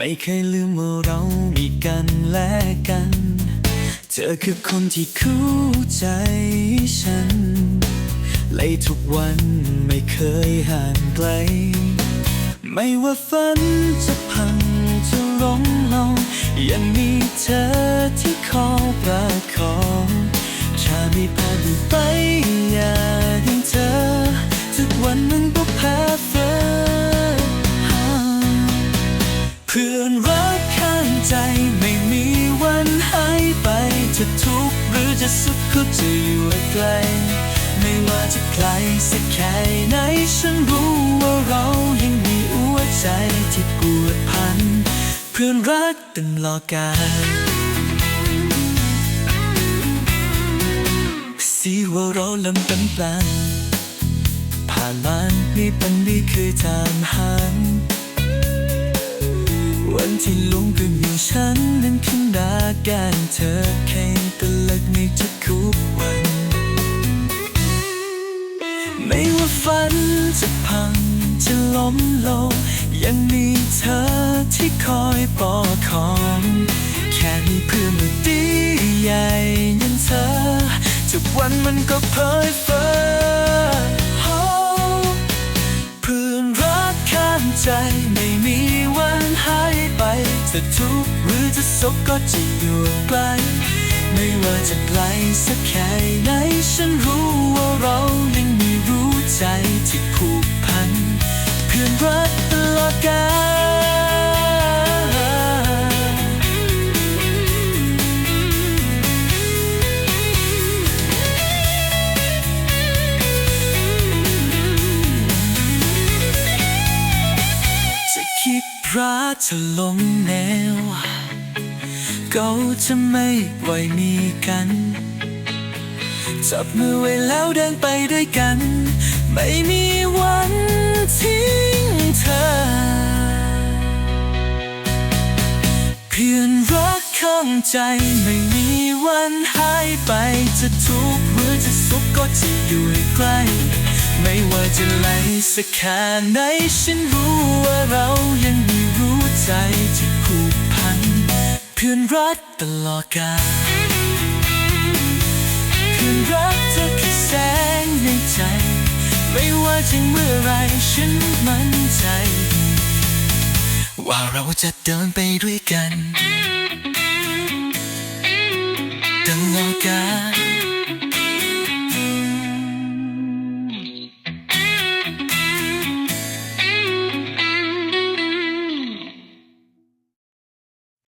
ไม่เคยลืมว่าเรามีกันและกัน เธอคือคนที่คู่ใจฉันเลยทุกวันไม่เคยห่างไกล ไม่ว่าฝันจะพังจะล้มลงยังมีเธอที่คอยประคองถ้าไม่ผ่านไปอย่าง พื่อนรักข้างใจไม่มีวันหายไปจะทุกข์หรือจะสุขก็จะอยู่ไกล ไม่ว่าจะไกลสักแค่ไหนฉันรู้ว่าเรายังมีหัวใจที่ปวดพัน เพื่อนรักตลอดกาลสีว่าเราลำเป็นแปลนผ่านล้านมีปันนี้คือทางหัน วันที่ลุงกับอยู่ฉันนั้นขึ้นดากันเธอแข่งตลักในทุกคุกวัน ไม่ว่าฝันจะพังจะล้มลงยังมีเธอางใจไม่มีวันหายไปจะทุกข์หรือจะสุขก็จะอยู่ใกล้ไม่ว่าจะไกลสักแค่ไหนฉันรู้ว่าเรายังมีรู้ใจ ดรักเธอลงแนวเก็จะไม่ปล่อยมีกัน จับมือไว้แล้วเดินไปด้วยกัน ไม่มีวันทิ้งเธอ เพื่อนรักข้างใจไม่มีวันหายไปจะทุกข์หรือจะสุขก็จะอยู่ใกล้ ไม่ว่าจะไหลสักแค่ไหนฉันรู้ว่าเรายังมีรู้ใจที่ผูกพัน เพื่อนรักตลอดกาลเพื่อนรักเธอคือแสงในใจ ไม่ว่าจะเมื่อไรฉันมั่นใจ ว่าเราจะเดินไปด้วยกันตลอดกาล